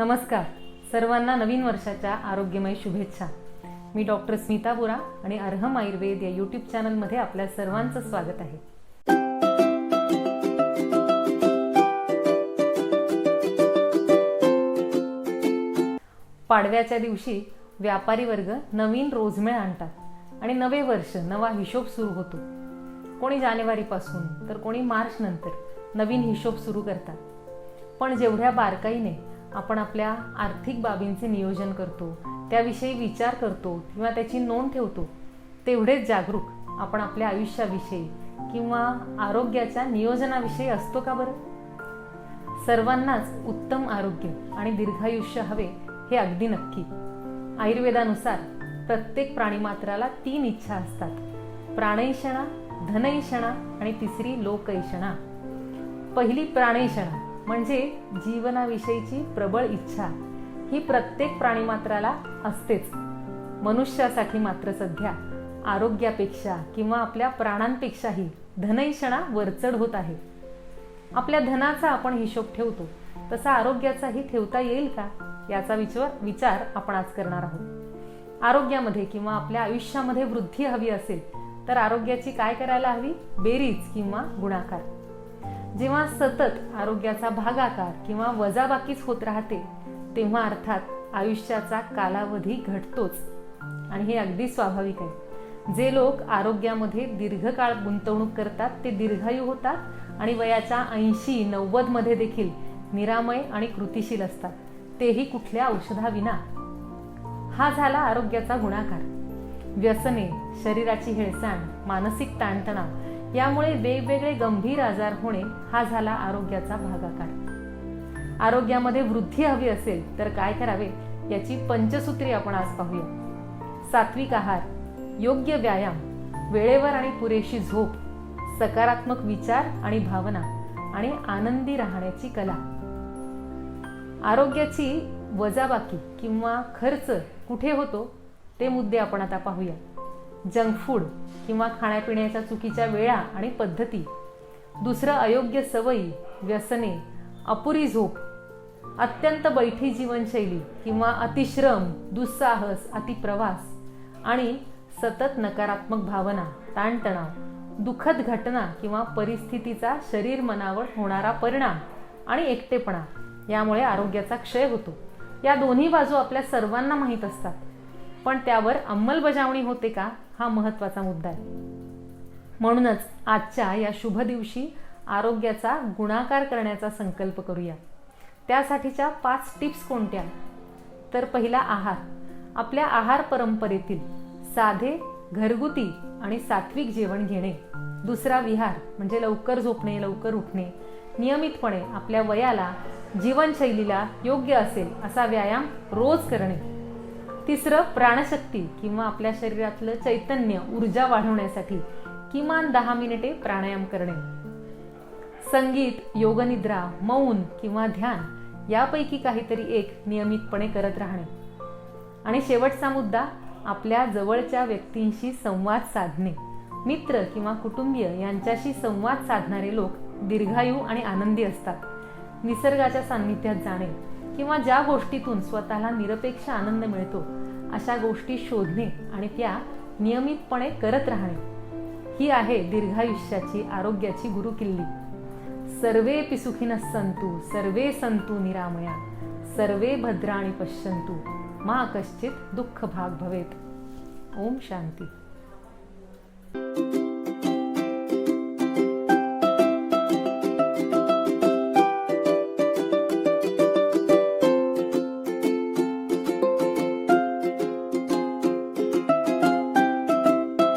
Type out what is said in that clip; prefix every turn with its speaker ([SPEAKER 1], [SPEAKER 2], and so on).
[SPEAKER 1] नमस्कार. सर्वांना नवीन वर्षाच्या आरोग्यमय शुभेच्छा. मी डॉक्टर स्मिता बोरा आणि अर्हम आयुर्वेद या यूट्यूब चॅनलमध्ये आपल्या सर्वांचं स्वागत आहे. पाडव्याच्या दिवशी व्यापारी वर्ग नवीन रोजमेळ आणतात आणि नवे वर्ष नवा हिशोब सुरू होतो. कोणी जानेवारीपासून तर कोणी मार्च नंतर नवीन हिशोब सुरू करतात. पण जेवढ्या बारकाईने आपण आपल्या आर्थिक बाबींचे नियोजन करतो त्याविषयी विचार करतो किंवा त्याची नोंद ठेवतो तेवढेच जागरूक आपण आपल्या आयुष्याविषयी किंवा आरोग्याच्या नियोजनाविषयी असतो का बरं? सर्वांनाच उत्तम आरोग्य आणि दीर्घायुष्य हवे हे अगदी नक्की. आयुर्वेदानुसार प्रत्येक प्राणीमात्राला तीन इच्छा असतात. प्राणैषणा धनैषणा आणि तिसरी लोकैषणा पहिली प्राणैषणा म्हणजे जीवनाविषयीची प्रबळ इच्छा ही प्रत्येक प्राणीमात्राला असतेच. मनुष्यासाठी मात्र सध्या आरोग्यापेक्षा किंवा आपल्या प्राणांपेक्षाही धनैषणा वरचढ होत आहे. आपल्या धनाचा आपण हिशोब ठेवतो तसा आरोग्याचाही ठेवता येईल का? याचा विचार विचार आपण आज करणार आहोत. आरोग्यामध्ये किंवा आपल्या आयुष्यामध्ये वृद्धी हवी असेल तर आरोग्याची काय करायला हवी? बेरीज किंवा गुणाकार. जेव्हा सतत आरोग्याचा भागाकार किंवा वजाबाकीच होत राहते तेव्हा अर्थात आयुष्याचा कालावधी घटतोच. आणि हे अगदी स्वाभाविक आहे. जे लोक आरोग्यामध्ये दीर्घकाळ गुंतवणूक करतात ते दीर्घायू होतात आणि वयाच्या ऐंशी नव्वदमध्ये देखील निरामय आणि कृतिशील असतात. तेही कुठल्या औषधाविना. हा झाला आरोग्याचा गुणाकार. व्यसने शरीराची हेळसांड मानसिक ताणतणाव यामुळे वेगवेगळे गंभीर आजार होणे हा झाला आरोग्याचा भागाकार. आरोग्यामध्ये वृद्धी हवी असेल तर काय करावे याची पंचसूत्री आपण आज पाहूया. सात्विक आहार योग्य व्यायाम वेळेवर आणि पुरेशी झोप सकारात्मक विचार आणि भावना आणि आनंदी राहण्याची कला. आरोग्याची वजाबाकी किंवा खर्च कुठे होतो ते मुद्दे आपण आता पाहूया. जंक फूड किंवा खाण्यापिण्याच्या चुकीच्या वेळा आणि पद्धती. दुसरं अयोग्य सवयी व्यसने अपुरी झोप अत्यंत बैठी जीवनशैली किंवा अतिश्रम दुस्साहस अतिप्रवास आणि सतत नकारात्मक भावना ताणतणाव दुःखद घटना किंवा परिस्थितीचा शरीर मनावर होणारा परिणाम आणि एकटेपणा यामुळे आरोग्याचा क्षय होतो. या दोन्ही बाजू आपल्या सर्वांना माहीत असतात. पण त्यावर अंमलबजावणी होते का? हा महत्त्वाचा मुद्दा आहे. म्हणूनच आजच्या या शुभ दिवशी आरोग्याचा गुणाकार करण्याचा संकल्प करूया. त्यासाठीच्या पाच टिप्स कोणत्या? तर पहिला आहार. आपल्या आहार परंपरेतील साधे घरगुती आणि सात्विक जेवण घेणे. दुसरा विहार म्हणजे लवकर झोपणे लवकर उठणे. नियमितपणे आपल्या वयाला जीवनशैलीला योग्य असेल असा व्यायाम रोज करणे. तिसरं प्राणशक्ती किंवा आपल्या शरीरातलं चैतन्य ऊर्जा वाढवण्यासाठी किमान दहा मिनिटे प्राणायाम करणे. संगीत योगनिद्रा मौन किंवा ध्यान यापैकी काहीतरी एक नियमितपणे करत राहणे. आणि शेवटचा मुद्दा आपल्या जवळच्या व्यक्तींशी संवाद साधणे. मित्र किंवा कुटुंबीय यांच्याशी संवाद साधणारे लोक दीर्घायू आणि आनंदी असतात. निसर्गाच्या सान्निध्यात जाणे. किंवा ज्या गोष्टीतून स्वतःला निरपेक्ष आनंद मिळतो अशा गोष्टी शोधणे आणि त्या नियमितपणे करत राहणे. ही आहे दीर्घायुष्याची आरोग्याची गुरुकिल्ली. सर्वे पिसुखीन संतु सर्वे संतु निरामया सर्वे भद्राणी पश्यंतु मा कश्चित दुःख भाग भवेत. ओम शांती.